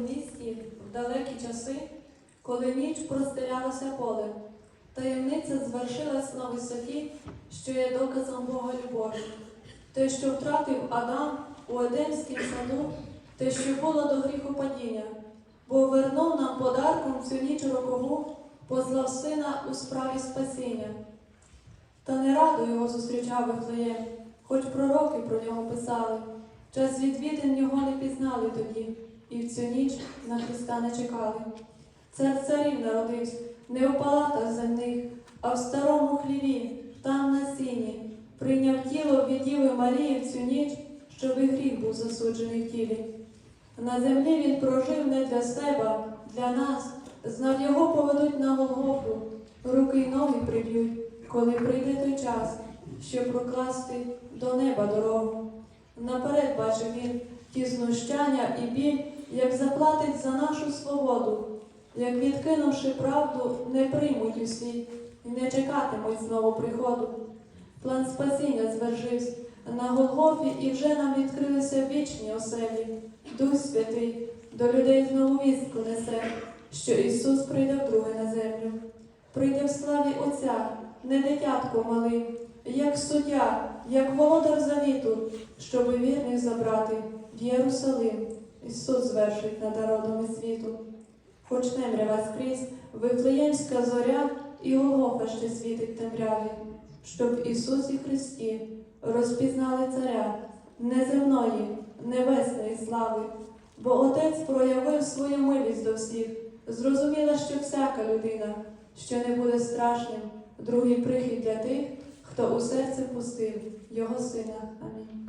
місті в далекі часи, коли ніч простелялося поле. Таємниця звершилась на висоті, що є доказом Бога любові. Те, що втратив Адам у Едемському саду, те, що було до гріху падіння, бо вернув нам подарком цю ніч рокову, послав сина у справі спасіння. Та не радо його зустрічав Вифлеєм, хоч пророки про нього писали. Час відвідин його не пізнали тоді, і в цю ніч на Христа не чекали. Цар царів народився не в палатах земних, а в старому хліві, там на сіні, прийняв тіло від Діви Марії в цю ніч, щоб і гріх був засуджений в тілі. На землі він прожив не для себе, для нас, знав його поведуть на Голгофу, руки й ноги приб'ють, коли прийде той час, щоб прокласти до неба дорогу. Наперед бачив він ті знущання і біль, як заплатить за нашу свободу, як відкинувши правду, не приймуть у світ і не чекатимуть знову приходу. План спасіння звержився на Голгофі, і вже нам відкрилися вічні оселі. Дух Святий до людей знову вістку несе, що Ісус прийде вдруге на землю. Прийде в славі Отця, не дитятко малим, як суддя, як володар завіту, щоби вірних забрати в Єрусалим. Ісус звершить над народами світу. Хоч темрява скрізь, Вифлеємська зоря і Голгофа ще світить темряві, щоб Ісусі Христі розпізнали царя неземної, небесної слави, бо Отець проявив свою милість до всіх, зрозуміла, що всяка людина, що не буде страшним, другий прихід для тих, хто у серце впустив Його Сина. Амінь.